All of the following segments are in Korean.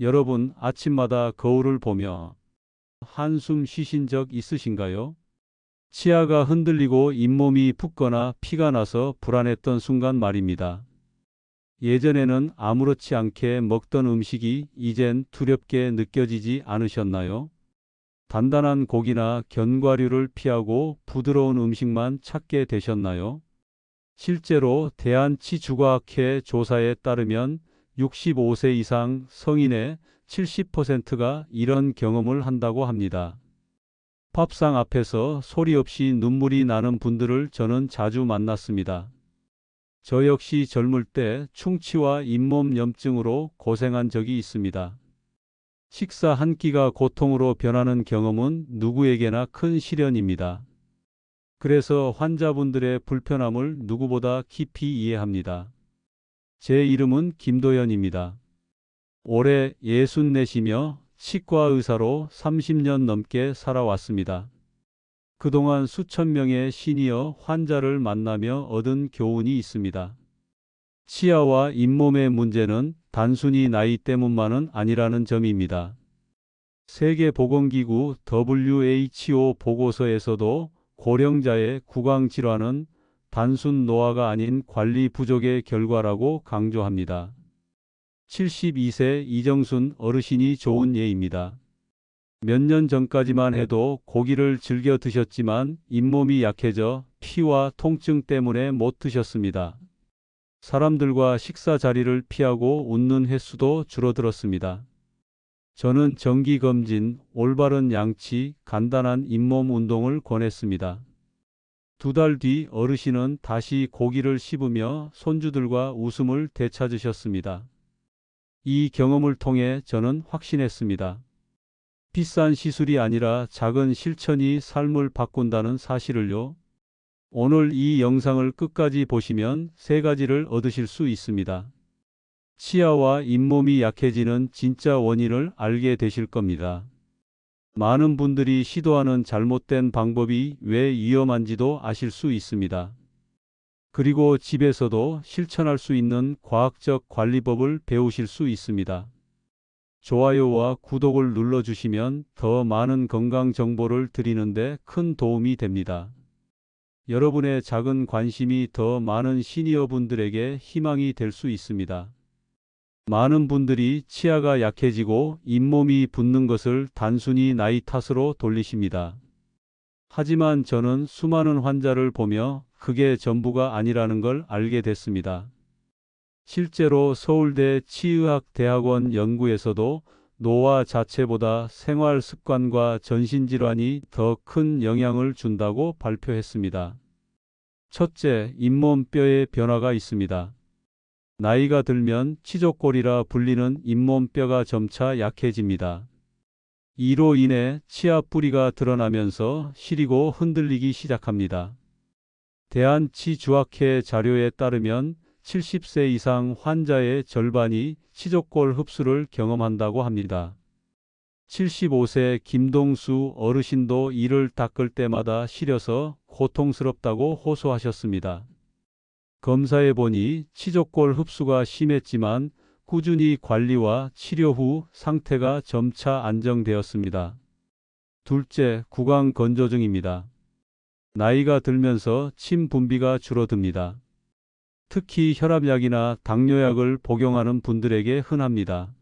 여러분 아침마다 거울을 보며 한숨 쉬신 적 있으신가요? 치아가 흔들리고 잇몸이 붓거나 피가 나서 불안했던 순간 말입니다. 예전에는 아무렇지 않게 먹던 음식이 이젠 두렵게 느껴지지 않으셨나요? 단단한 고기나 견과류를 피하고 부드러운 음식만 찾게 되셨나요? 실제로 대한치주과학회 조사에 따르면 65세 이상 성인의 70%가 이런 경험을 한다고 합니다. 밥상 앞에서 소리 없이 눈물이 나는 분들을 저는 자주 만났습니다. 저 역시 젊을 때 충치와 잇몸 염증으로 고생한 적이 있습니다. 식사 한 끼가 고통으로 변하는 경험은 누구에게나 큰 시련입니다. 그래서 환자분들의 불편함을 누구보다 깊이 이해합니다. 제 이름은 김도연입니다. 올해 64이며 치과 의사로 30년 넘게 살아왔습니다. 그동안 수천 명의 시니어 환자를 만나며 얻은 교훈이 있습니다. 치아와 잇몸의 문제는 단순히 나이 때문만은 아니라는 점입니다. 세계보건기구 WHO 보고서에서도 고령자의 구강 질환은 단순 노화가 아닌 관리 부족의 결과라고 강조합니다. 72세 이정순 어르신이 좋은 예입니다. 몇 년 전까지만 해도 고기를 즐겨 드셨지만 잇몸이 약해져 피와 통증 때문에 못 드셨습니다. 사람들과 식사 자리를 피하고 웃는 횟수도 줄어들었습니다. 저는 정기검진, 올바른 양치, 간단한 잇몸 운동을 권했습니다. 두 달 뒤 어르신은 다시 고기를 씹으며 손주들과 웃음을 되찾으셨습니다. 이 경험을 통해 저는 확신했습니다. 비싼 시술이 아니라 작은 실천이 삶을 바꾼다는 사실을요. 오늘 이 영상을 끝까지 보시면 세 가지를 얻으실 수 있습니다. 치아와 잇몸이 약해지는 진짜 원인을 알게 되실 겁니다. 많은 분들이 시도하는 잘못된 방법이 왜 위험한지도 아실 수 있습니다. 그리고 집에서도 실천할 수 있는 과학적 관리법을 배우실 수 있습니다. 좋아요와 구독을 눌러주시면 더 많은 건강 정보를 드리는데 큰 도움이 됩니다. 여러분의 작은 관심이 더 많은 시니어 분들에게 희망이 될 수 있습니다. 많은 분들이 치아가 약해지고 잇몸이 붓는 것을 단순히 나이 탓으로 돌리십니다. 하지만 저는 수많은 환자를 보며 그게 전부가 아니라는 걸 알게 됐습니다. 실제로 서울대 치의학대학원 연구에서도 노화 자체보다 생활 습관과 전신질환이 더 큰 영향을 준다고 발표했습니다. 첫째, 잇몸뼈의 변화가 있습니다. 나이가 들면 치조골이라 불리는 잇몸뼈가 점차 약해집니다. 이로 인해 치아 뿌리가 드러나면서 시리고 흔들리기 시작합니다. 대한치주학회 자료에 따르면 70세 이상 환자의 절반이 치조골 흡수를 경험한다고 합니다. 75세 김동수 어르신도 이를 닦을 때마다 시려서 고통스럽다고 호소하셨습니다. 검사해 보니 치조골 흡수가 심했지만 꾸준히 관리와 치료 후 상태가 점차 안정되었습니다. 둘째, 구강 건조증입니다. 나이가 들면서 침 분비가 줄어듭니다. 특히 혈압약이나 당뇨약을 복용하는 분들에게 흔합니다.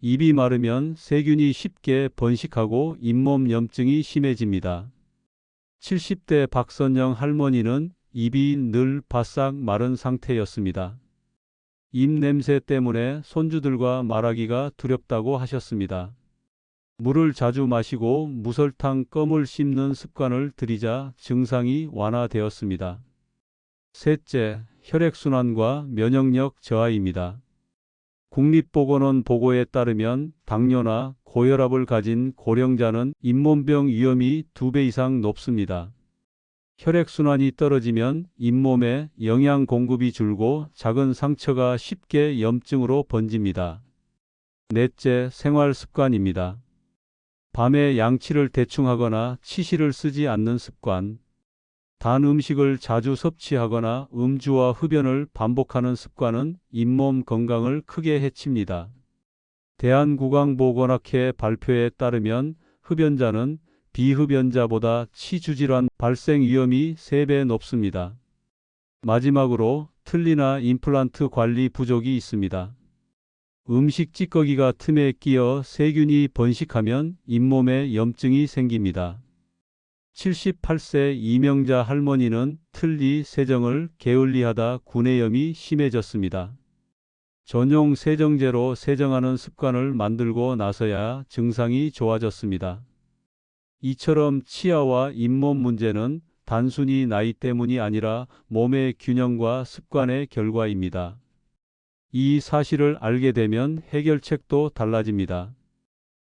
입이 마르면 세균이 쉽게 번식하고 잇몸 염증이 심해집니다. 70대 박선영 할머니는 입이 늘 바싹 마른 상태였습니다. 입 냄새 때문에 손주들과 말하기가 두렵다고 하셨습니다. 물을 자주 마시고 무설탕 껌을 씹는 습관을 들이자 증상이 완화되었습니다. 셋째, 혈액순환과 면역력 저하입니다. 국립보건원 보고에 따르면 당뇨나 고혈압을 가진 고령자는 잇몸병 위험이 2배 이상 높습니다. 혈액순환이 떨어지면 잇몸에 영양 공급이 줄고 작은 상처가 쉽게 염증으로 번집니다. 넷째, 생활 습관입니다. 밤에 양치를 대충 하거나 치실을 쓰지 않는 습관, 단 음식을 자주 섭취하거나 음주와 흡연을 반복하는 습관은 잇몸 건강을 크게 해칩니다. 대한구강보건학회 발표에 따르면 흡연자는 비흡연자보다 치주질환 발생 위험이 3배 높습니다. 마지막으로 틀니나 임플란트 관리 부족이 있습니다. 음식 찌꺼기가 틈에 끼어 세균이 번식하면 잇몸에 염증이 생깁니다. 78세 이명자 할머니는 틀니 세정을 게을리하다 구내염이 심해졌습니다. 전용 세정제로 세정하는 습관을 만들고 나서야 증상이 좋아졌습니다. 이처럼 치아와 잇몸 문제는 단순히 나이 때문이 아니라 몸의 균형과 습관의 결과입니다. 이 사실을 알게 되면 해결책도 달라집니다.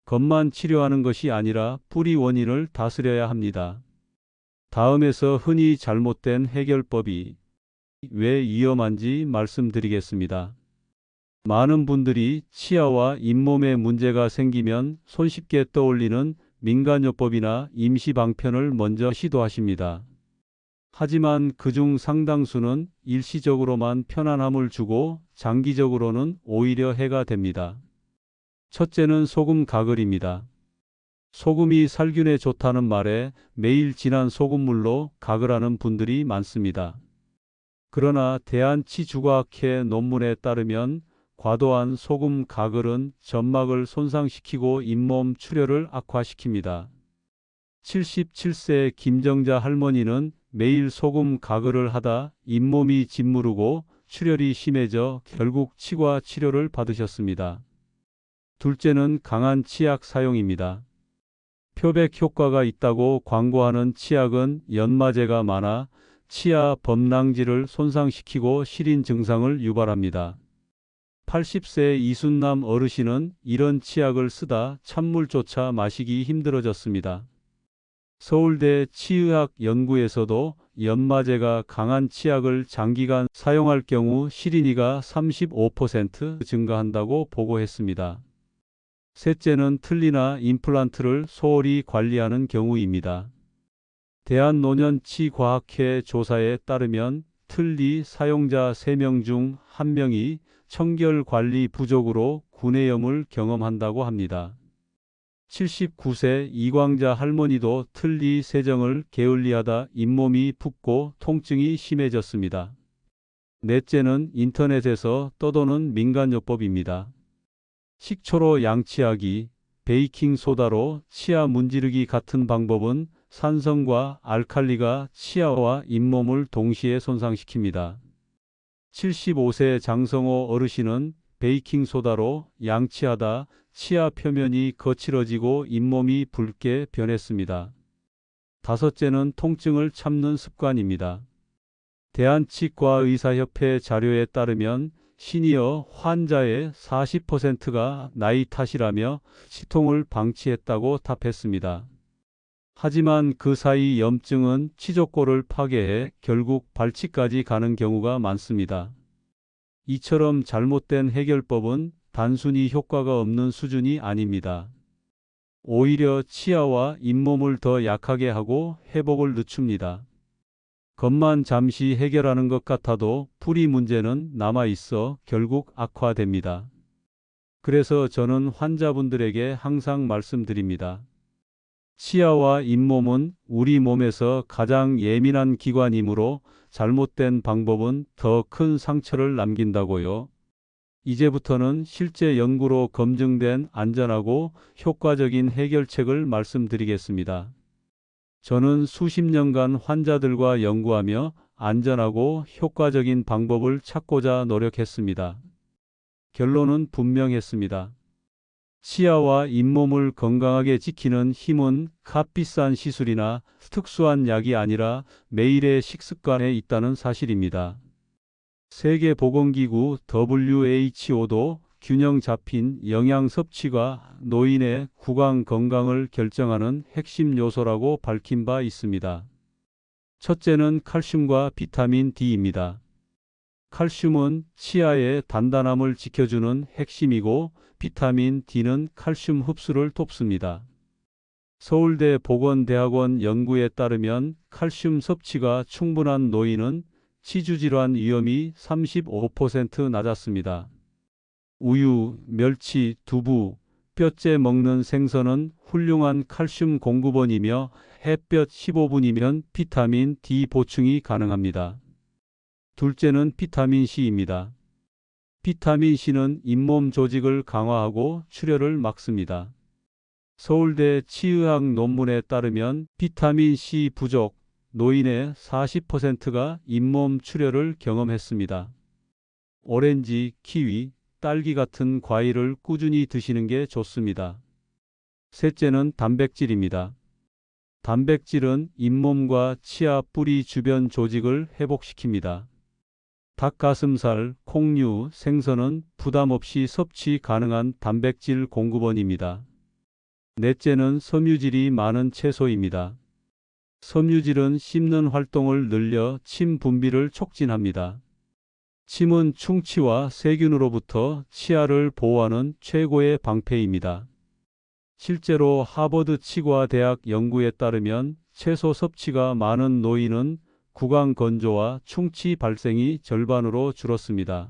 겉만 치료하는 것이 아니라 뿌리 원인을 다스려야 합니다. 다음에서 흔히 잘못된 해결법이 왜 위험한지 말씀드리겠습니다. 많은 분들이 치아와 잇몸에 문제가 생기면 손쉽게 떠올리는 민간요법이나 임시방편을 먼저 시도하십니다. 하지만 그중 상당수는 일시적으로만 편안함을 주고 장기적으로는 오히려 해가 됩니다. 첫째는 소금 가글입니다. 소금이 살균에 좋다는 말에 매일 진한 소금물로 가글하는 분들이 많습니다. 그러나 대한치주과학회 논문에 따르면 과도한 소금 가글은 점막을 손상시키고 잇몸 출혈을 악화시킵니다. 77세 김정자 할머니는 매일 소금 가글을 하다 잇몸이 짓무르고 출혈이 심해져 결국 치과 치료를 받으셨습니다. 둘째는 강한 치약 사용입니다. 표백 효과가 있다고 광고하는 치약은 연마제가 많아 치아 범랑지를 손상시키고 시린 증상을 유발합니다. 80세 이순남 어르신은 이런 치약을 쓰다 찬물조차 마시기 힘들어졌습니다. 서울대 치의학 연구에서도 연마제가 강한 치약을 장기간 사용할 경우 시린이가 35% 증가한다고 보고했습니다. 셋째는 틀니나 임플란트를 소홀히 관리하는 경우입니다. 대한노년치과학회 조사에 따르면 틀니 사용자 3명 중 1명이 청결 관리 부족으로 구내염을 경험한다고 합니다. 79세 이광자 할머니도 틀니 세정을 게을리하다 잇몸이 붓고 통증이 심해졌습니다. 넷째는 인터넷에서 떠도는 민간요법입니다. 식초로 양치하기, 베이킹 소다로 치아 문지르기 같은 방법은 산성과 알칼리가 치아와 잇몸을 동시에 손상시킵니다. 75세 장성호 어르신은 베이킹 소다로 양치하다 치아 표면이 거칠어지고 잇몸이 붉게 변했습니다. 다섯째는 통증을 참는 습관입니다. 대한치과의사협회 자료에 따르면 시니어 환자의 40%가 나이 탓이라며 치통을 방치했다고 답했습니다. 하지만 그 사이 염증은 치조골을 파괴해 결국 발치까지 가는 경우가 많습니다. 이처럼 잘못된 해결법은 단순히 효과가 없는 수준이 아닙니다. 오히려 치아와 잇몸을 더 약하게 하고 회복을 늦춥니다. 겉만 잠시 해결하는 것 같아도 뿌리 문제는 남아 있어 결국 악화됩니다. 그래서 저는 환자분들에게 항상 말씀드립니다. 치아와 잇몸은 우리 몸에서 가장 예민한 기관이므로 잘못된 방법은 더 큰 상처를 남긴다고요. 이제부터는 실제 연구로 검증된 안전하고 효과적인 해결책을 말씀드리겠습니다. 저는 수십 년간 환자들과 연구하며 안전하고 효과적인 방법을 찾고자 노력했습니다. 결론은 분명했습니다. 치아와 잇몸을 건강하게 지키는 힘은 값비싼 시술이나 특수한 약이 아니라 매일의 식습관에 있다는 사실입니다. 세계보건기구 WHO도 균형 잡힌 영양 섭취가 노인의 구강 건강을 결정하는 핵심 요소라고 밝힌 바 있습니다. 첫째는 칼슘과 비타민 D입니다. 칼슘은 치아의 단단함을 지켜주는 핵심이고 비타민 D는 칼슘 흡수를 돕습니다. 서울대 보건대학원 연구에 따르면 칼슘 섭취가 충분한 노인은 치주질환 위험이 35% 낮았습니다. 우유, 멸치, 두부, 뼈째 먹는 생선은 훌륭한 칼슘 공급원이며 햇볕 15분이면 비타민 D 보충이 가능합니다. 둘째는 비타민 C입니다. 비타민 C는 잇몸 조직을 강화하고 출혈을 막습니다. 서울대 치의학 논문에 따르면 비타민 C 부족 노인의 40%가 잇몸 출혈을 경험했습니다. 오렌지, 키위, 딸기 같은 과일을 꾸준히 드시는 게 좋습니다. 셋째는 단백질입니다. 단백질은 잇몸과 치아 뿌리 주변 조직을 회복시킵니다. 닭가슴살, 콩류, 생선은 부담 없이 섭취 가능한 단백질 공급원입니다. 넷째는 섬유질이 많은 채소입니다. 섬유질은 씹는 활동을 늘려 침 분비를 촉진합니다. 침은 충치와 세균으로부터 치아를 보호하는 최고의 방패입니다. 실제로 하버드 치과 대학 연구에 따르면 채소 섭취가 많은 노인은 구강 건조와 충치 발생이 절반으로 줄었습니다.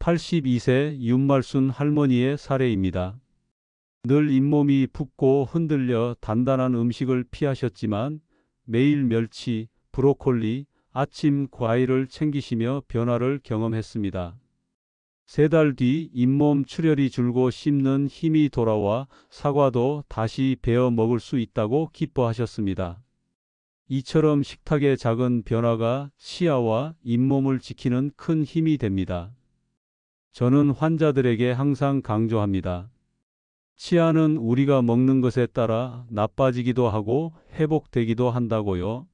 82세 윤말순 할머니의 사례입니다. 늘 잇몸이 붓고 흔들려 단단한 음식을 피하셨지만 매일 멸치, 브로콜리, 아침 과일을 챙기시며 변화를 경험했습니다. 세 달 뒤 잇몸 출혈이 줄고 씹는 힘이 돌아와 사과도 다시 베어 먹을 수 있다고 기뻐하셨습니다. 이처럼 식탁의 작은 변화가 치아와 잇몸을 지키는 큰 힘이 됩니다. 저는 환자들에게 항상 강조합니다. 치아는 우리가 먹는 것에 따라 나빠지기도 하고 회복되기도 한다고요.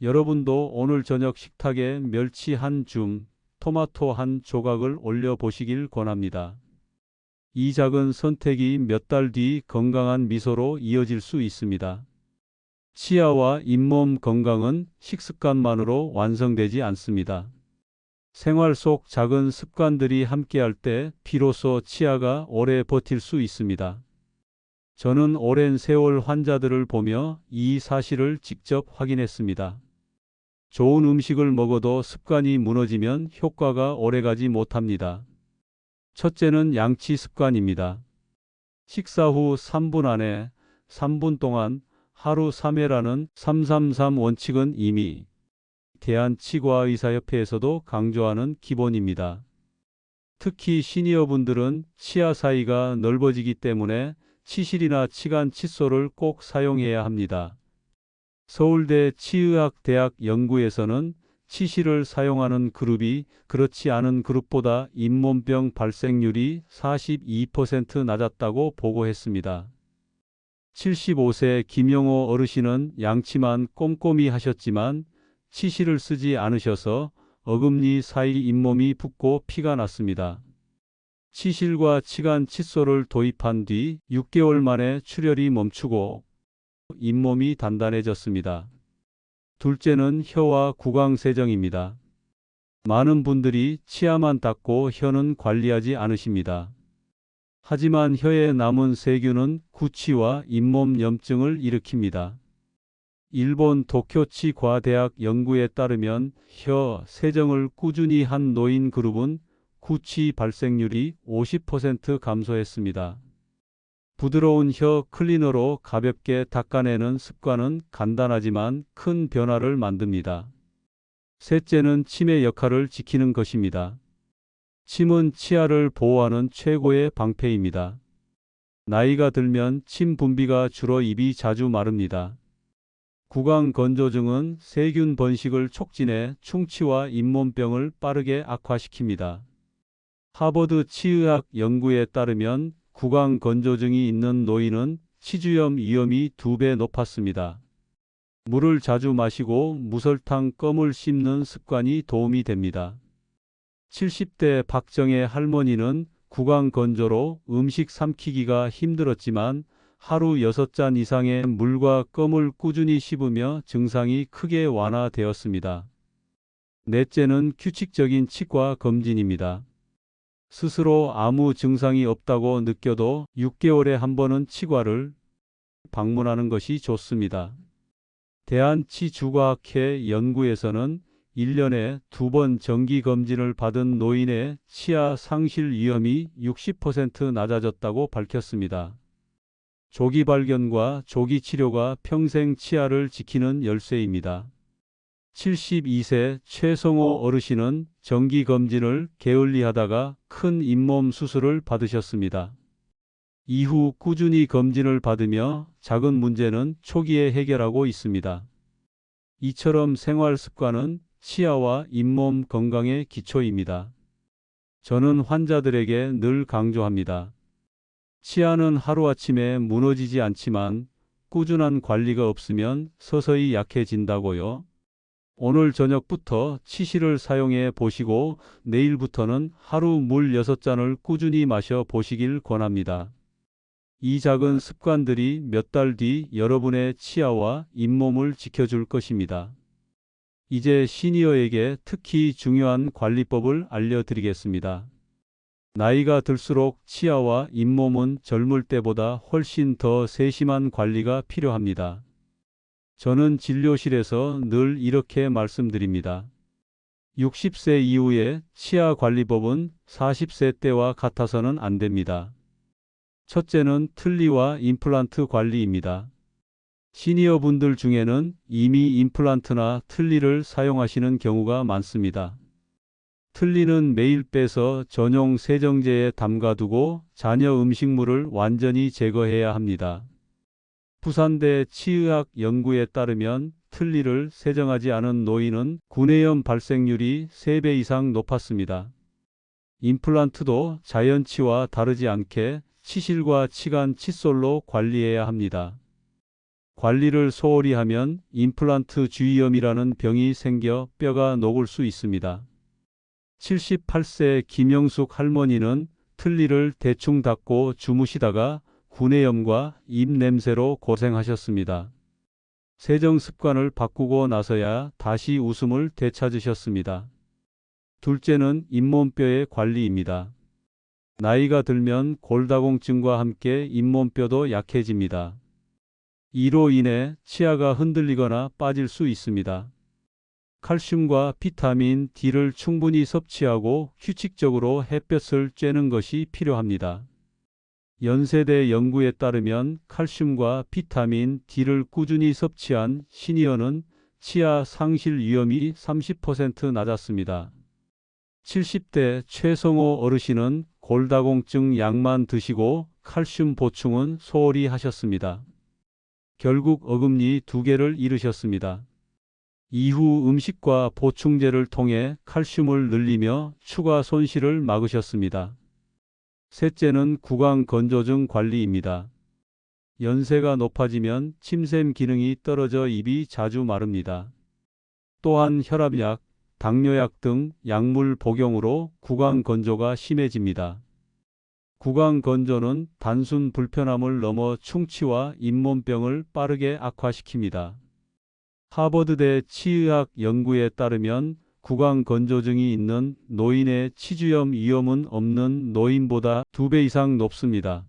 여러분도 오늘 저녁 식탁에 멸치 한 줌, 토마토 한 조각을 올려 보시길 권합니다. 이 작은 선택이 몇 달 뒤 건강한 미소로 이어질 수 있습니다. 치아와 잇몸 건강은 식습관만으로 완성되지 않습니다. 생활 속 작은 습관들이 함께할 때 비로소 치아가 오래 버틸 수 있습니다. 저는 오랜 세월 환자들을 보며 이 사실을 직접 확인했습니다. 좋은 음식을 먹어도 습관이 무너지면 효과가 오래가지 못합니다. 첫째는 양치 습관입니다. 식사 후 3분 안에 3분 동안 하루 3회라는 333 원칙은 이미 대한치과의사협회에서도 강조하는 기본입니다. 특히 시니어분들은 치아 사이가 넓어지기 때문에 치실이나 치간 칫솔을 꼭 사용해야 합니다. 서울대 치의학대학 연구에서는 치실을 사용하는 그룹이 그렇지 않은 그룹보다 잇몸병 발생률이 42% 낮았다고 보고했습니다. 75세 김영호 어르신은 양치만 꼼꼼히 하셨지만 치실을 쓰지 않으셔서 어금니 사이 잇몸이 붓고 피가 났습니다. 치실과 치간 칫솔을 도입한 뒤 6개월 만에 출혈이 멈추고 잇몸이 단단해졌습니다. 둘째는 혀와 구강 세정입니다. 많은 분들이 치아만 닦고 혀는 관리하지 않으십니다. 하지만 혀에 남은 세균은 구취와 잇몸 염증을 일으킵니다. 일본 도쿄치 과대학 연구에 따르면 혀 세정을 꾸준히 한 노인 그룹은 구취 발생률이 50% 감소했습니다. 부드러운 혀 클리너로 가볍게 닦아내는 습관은 간단하지만 큰 변화를 만듭니다. 셋째는 침의 역할을 지키는 것입니다. 침은 치아를 보호하는 최고의 방패입니다. 나이가 들면 침 분비가 줄어 입이 자주 마릅니다. 구강 건조증은 세균 번식을 촉진해 충치와 잇몸병을 빠르게 악화시킵니다. 하버드 치의학 연구에 따르면 구강 건조증이 있는 노인은 치주염 위험이 두 배 높았습니다. 물을 자주 마시고 무설탕 껌을 씹는 습관이 도움이 됩니다. 70대 박정혜 할머니는 구강 건조로 음식 삼키기가 힘들었지만 하루 6잔 이상의 물과 껌을 꾸준히 씹으며 증상이 크게 완화되었습니다. 넷째는 규칙적인 치과 검진입니다. 스스로 아무 증상이 없다고 느껴도 6개월에 한 번은 치과를 방문하는 것이 좋습니다. 대한치주과학회 연구에서는 1년에 두 번 정기 검진을 받은 노인의 치아 상실 위험이 60% 낮아졌다고 밝혔습니다. 조기 발견과 조기 치료가 평생 치아를 지키는 열쇠입니다. 72세 최성호 어르신은 정기 검진을 게을리하다가 큰 잇몸 수술을 받으셨습니다. 이후 꾸준히 검진을 받으며 작은 문제는 초기에 해결하고 있습니다. 이처럼 생활 습관은 치아와 잇몸 건강의 기초입니다. 저는 환자들에게 늘 강조합니다. 치아는 하루아침에 무너지지 않지만 꾸준한 관리가 없으면 서서히 약해진다고요. 오늘 저녁부터 치실을 사용해 보시고 내일부터는 하루 물 6잔을 꾸준히 마셔 보시길 권합니다. 이 작은 습관들이 몇 달 뒤 여러분의 치아와 잇몸을 지켜줄 것입니다. 이제 시니어에게 특히 중요한 관리법을 알려드리겠습니다. 나이가 들수록 치아와 잇몸은 젊을 때보다 훨씬 더 세심한 관리가 필요합니다. 저는 진료실에서 늘 이렇게 말씀드립니다. 60세 이후에 치아 관리법은 40세 때와 같아서는 안 됩니다. 첫째는 틀니와 임플란트 관리입니다. 시니어 분들 중에는 이미 임플란트나 틀니를 사용하시는 경우가 많습니다. 틀니는 매일 빼서 전용 세정제에 담가두고 잔여 음식물을 완전히 제거해야 합니다. 부산대 치의학 연구에 따르면 틀니를 세정하지 않은 노인은 구내염 발생률이 3배 이상 높았습니다. 임플란트도 자연치와 다르지 않게 치실과 치간 칫솔로 관리해야 합니다. 관리를 소홀히 하면 임플란트 주위염이라는 병이 생겨 뼈가 녹을 수 있습니다. 78세 김영숙 할머니는 틀니를 대충 닦고 주무시다가 구내염과 입 냄새로 고생하셨습니다. 세정 습관을 바꾸고 나서야 다시 웃음을 되찾으셨습니다. 둘째는 잇몸뼈의 관리입니다. 나이가 들면 골다공증과 함께 잇몸뼈도 약해집니다. 이로 인해 치아가 흔들리거나 빠질 수 있습니다. 칼슘과 비타민 D를 충분히 섭취하고 규칙적으로 햇볕을 쬐는 것이 필요합니다. 연세대 연구에 따르면 칼슘과 비타민 D를 꾸준히 섭취한 시니어는 치아 상실 위험이 30% 낮았습니다. 70대 최성호 어르신은 골다공증 약만 드시고 칼슘 보충은 소홀히 하셨습니다. 결국 어금니 두 개를 잃으셨습니다. 이후 음식과 보충제를 통해 칼슘을 늘리며 추가 손실을 막으셨습니다. 셋째는 구강 건조증 관리입니다. 연세가 높아지면 침샘 기능이 떨어져 입이 자주 마릅니다. 또한 혈압약, 당뇨약 등 약물 복용으로 구강 건조가 심해집니다. 구강 건조는 단순 불편함을 넘어 충치와 잇몸병을 빠르게 악화시킵니다. 하버드대 치의학 연구에 따르면 구강 건조증이 있는 노인의 치주염 위험은 없는 노인보다 2배 이상 높습니다.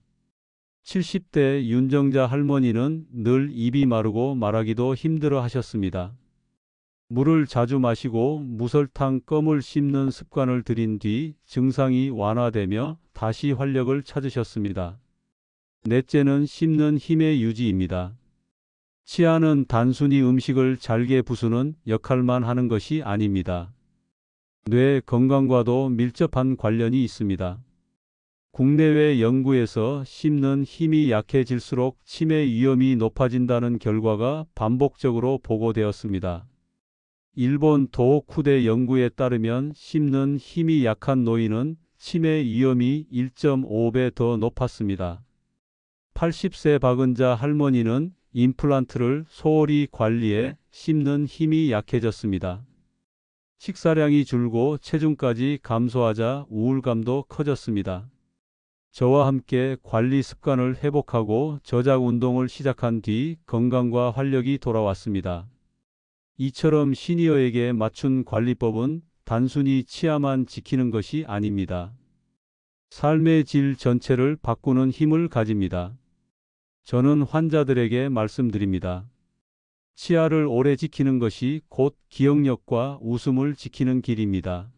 70대 윤정자 할머니는 늘 입이 마르고 말하기도 힘들어 하셨습니다. 물을 자주 마시고 무설탕 껌을 씹는 습관을 들인 뒤 증상이 완화되며 다시 활력을 찾으셨습니다. 넷째는 씹는 힘의 유지입니다. 치아는 단순히 음식을 잘게 부수는 역할만 하는 것이 아닙니다. 뇌 건강과도 밀접한 관련이 있습니다. 국내외 연구에서 씹는 힘이 약해질수록 치매 위험이 높아진다는 결과가 반복적으로 보고되었습니다. 일본 도호쿠대 연구에 따르면 씹는 힘이 약한 노인은 치매 위험이 1.5배 더 높았습니다. 80세 박은 자 할머니는 임플란트를 소홀히 관리해 씹는 힘이 약해졌습니다. 식사량이 줄고 체중까지 감소하자 우울감도 커졌습니다. 저와 함께 관리 습관을 회복하고 저작 운동을 시작한 뒤 건강과 활력이 돌아왔습니다. 이처럼 시니어에게 맞춘 관리법은 단순히 치아만 지키는 것이 아닙니다. 삶의 질 전체를 바꾸는 힘을 가집니다. 저는 환자들에게 말씀드립니다. 치아를 오래 지키는 것이 곧 기억력과 웃음을 지키는 길입니다.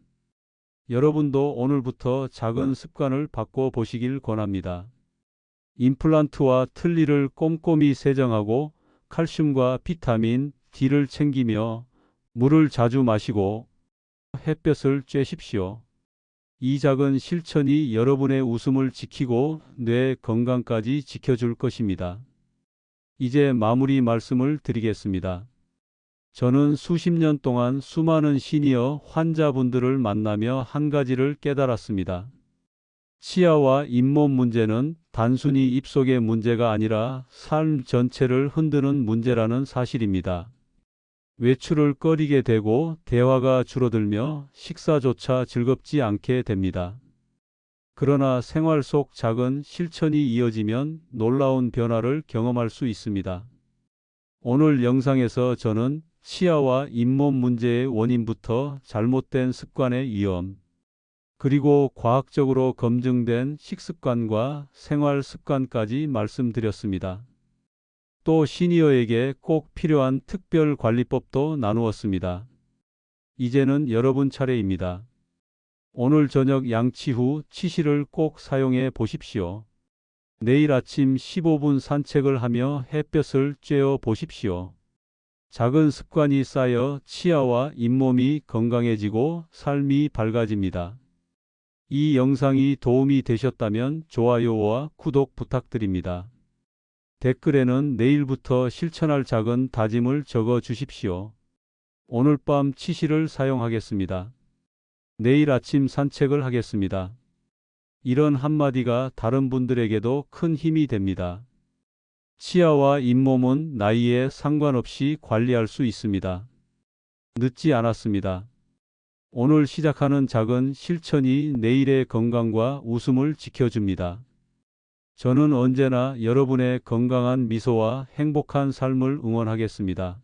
여러분도 오늘부터 작은 습관을 바꿔 보시길 권합니다. 임플란트와 틀니를 꼼꼼히 세정하고 칼슘과 비타민 D를 챙기며 물을 자주 마시고 햇볕을 쬐십시오. 이 작은 실천이 여러분의 웃음을 지키고 뇌 건강까지 지켜줄 것입니다. 이제 마무리 말씀을 드리겠습니다. 저는 수십 년 동안 수많은 시니어 환자분들을 만나며 한 가지를 깨달았습니다. 치아와 잇몸 문제는 단순히 입속의 문제가 아니라 삶 전체를 흔드는 문제라는 사실입니다. 외출을 꺼리게 되고 대화가 줄어들며 식사조차 즐겁지 않게 됩니다. 그러나 생활 속 작은 실천이 이어지면 놀라운 변화를 경험할 수 있습니다. 오늘 영상에서 저는 치아와 잇몸 문제의 원인부터 잘못된 습관의 위험, 그리고 과학적으로 검증된 식습관과 생활 습관까지 말씀드렸습니다. 또 시니어에게 꼭 필요한 특별 관리법도 나누었습니다. 이제는 여러분 차례입니다. 오늘 저녁 양치 후 치실을 꼭 사용해 보십시오. 내일 아침 15분 산책을 하며 햇볕을 쬐어 보십시오. 작은 습관이 쌓여 치아와 잇몸이 건강해지고 삶이 밝아집니다. 이 영상이 도움이 되셨다면 좋아요와 구독 부탁드립니다. 댓글에는 내일부터 실천할 작은 다짐을 적어 주십시오. 오늘 밤 치실을 사용하겠습니다. 내일 아침 산책을 하겠습니다. 이런 한마디가 다른 분들에게도 큰 힘이 됩니다. 치아와 잇몸은 나이에 상관없이 관리할 수 있습니다. 늦지 않았습니다. 오늘 시작하는 작은 실천이 내일의 건강과 웃음을 지켜줍니다. 저는 언제나 여러분의 건강한 미소와 행복한 삶을 응원하겠습니다.